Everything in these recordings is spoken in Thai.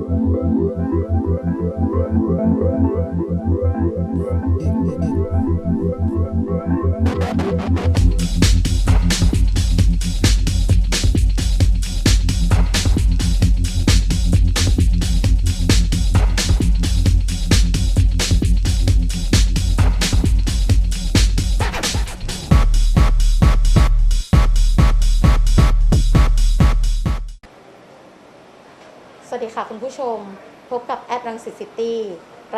ส วัสดีค่ะคุณผู้ชม พบกับแอดรังสิตซิตี้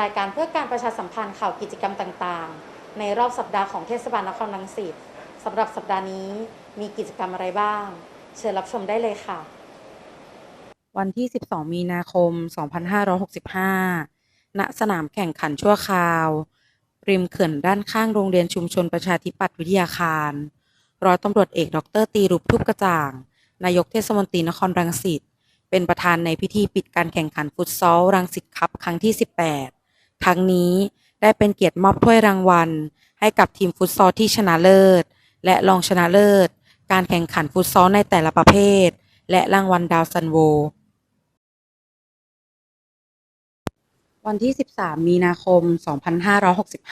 รายการเพื่อการประชาสัมพันธ์ข่าวกิจกรรมต่างๆ ในรอบสัปดาห์ของเทศบาลนครรังสิตสำหรับสัปดาห์นี้มีกิจกรรมอะไรบ้าง เชิญรับชมได้เลยค่ะ วันที่ 12 มีนาคม 2565 ณ สนามแข่งขันชั่วคราว ริมเขื่อนด้านข้างโรงเรียนชุมชนประชาธิปัตย์วิทยาคารร้อยตำรวจเอก ดรตีรุปทุบกระจ่าง นายกเทศมนตรีนครรังสิต เป็นประธานในพิธีปิดการแข่งขันฟุตซอลรังสิตคัพครั้งที่ 18 ทั้งนี้ได้เป็นเกียรติมอบถ้วยรางวัล ให้กับทีมฟุตซอลที่ชนะเลิศ และรองชนะเลิศ การแข่งขันฟุตซอลในแต่ละประเภท และรางวัลดาวซันโว วันที่ 13 มีนาคม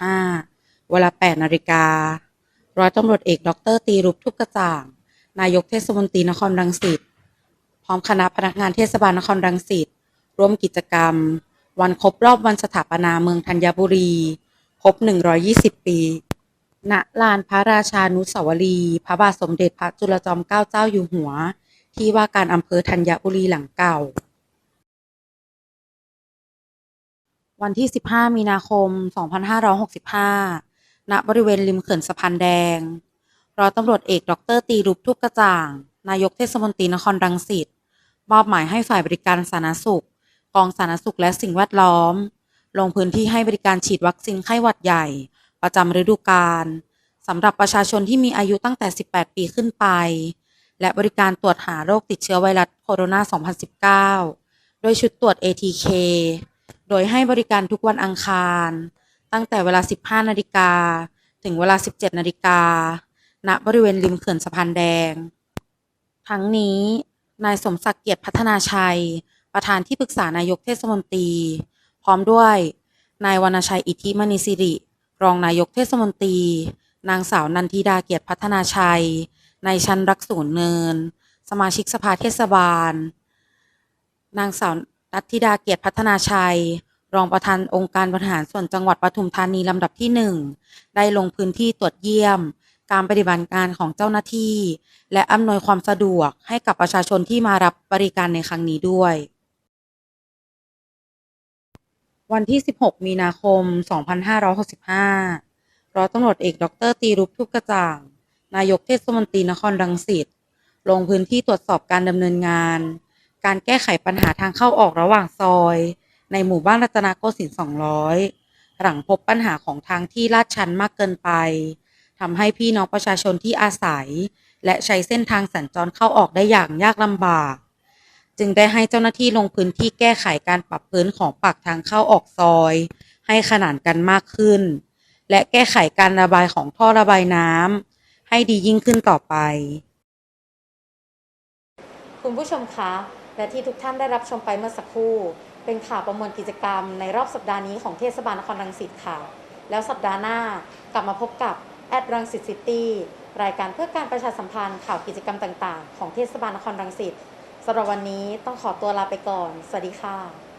2565 เวลา 8 นาฬิกา ร้อยตำรวจเอก ดร ตีรุปทุบกระจ่าง นายกเทศมนตรีนครรังสิต พร้อมคณะพนักงานเทศบาลนครรังสิตร่วมกิจกรรม วันครบรอบวันสถาปนาเมืองธัญบุรี ครบ 120 ปี ณ ลานพระราชานุสาวรี พระบาทสมเด็จพระจุลจอมเกล้าเจ้าอยู่หัว ที่ว่าการอำเภอธัญบุรีหลังเก่า วันที่ 15 มีนาคม 2565 ณ บริเวณริมเขื่อนสะพานแดง รอตำรวจเอก ดร ตีรุปทุบกระจ่าง นายกเทศมนตรีนครรังสิตมอบหมายให้ฝ่ายบริการสาธารณสุข กองสาธารณสุขและสิ่งแวดล้อม ลงพื้นที่ให้บริการฉีดวัคซีนไข้หวัดใหญ่ ประจำฤดูกาลสำหรับประชาชนที่มีอายุตั้งแต่ 18 ปีขึ้นไป และบริการตรวจหาโรคติดเชื้อไวรัสโคโรนา 2019 โดยชุดตรวจ ATK โดยให้บริการทุกวันอังคาร ตั้งแต่เวลา 15 นาฬิกา ถึงเวลา 17 นาฬิกา ณ บริเวณริมเขื่อนสะพานแดง ทั้งนี้ นายสมศักดิ์เกียรติพัฒนาชัย ประธานที่ปรึกษานายกเทศมนตรี พร้อมด้วย นายวรรณชัยอิทธิมณีสิริ รองนายกเทศมนตรี นางสาวนันทิดาเกียรติพัฒนาชัย นายชันรักศูนเนิน สมาชิกสภาเทศบาล นางสาวนัทธิดาเกียรติพัฒนาชัย รองประธานองค์การบริหารส่วนจังหวัดปทุมธานีลำดับที่หนึ่งได้ลงพื้นที่ตรวจเยี่ยม การปฏิบัติงานของเจ้าหน้าที่ และอำนวยความสะดวกให้กับประชาชนที่มารับบริการในครั้งนี้ด้วย วันที่ 16 มีนาคม 2565 ร้อยตำรวจเอก ดร ตีรุปทุบกระจ่าง นายกเทศมนตรีนครรังสิต ลงพื้นที่ตรวจสอบการดำเนินงาน การแก้ไขปัญหาทางเข้าออกระหว่างซอย ในหมู่บ้านรัตนโกสินทร์ 200 หลังพบปัญหาของทางที่ลาดชันมากเกินไป ทำให้พี่น้องประชาชนที่อาศัย และใช้เส้นทางสัญจรเข้าออกได้อย่างยากลำบาก จึงได้ให้เจ้าหน้าที่ลงพื้นที่แก้ไขการปรับพื้นของปากทางเข้าออกซอย ให้ขนานกันมากขึ้น และแก้ไขการระบายของท่อระบายน้ำให้ดียิ่งขึ้นต่อไป คุณผู้ชมคะและที่ทุกท่านได้รับชมไปเมื่อสักครู่ เป็นข่าวประมวลกิจกรรมในรอบสัปดาห์นี้ของเทศบาลนครรังสิตค่ะ แล้วสัปดาห์หน้ากลับมาพบกับ แอดรังสิตซิตี้รายการเพื่อการประชาสัมพันธ์ข่าวกิจกรรมต่าง ๆ ของเทศบาลนครรังสิตสำหรับวันนี้ต้องขอตัวลาไปก่อน สวัสดีค่ะ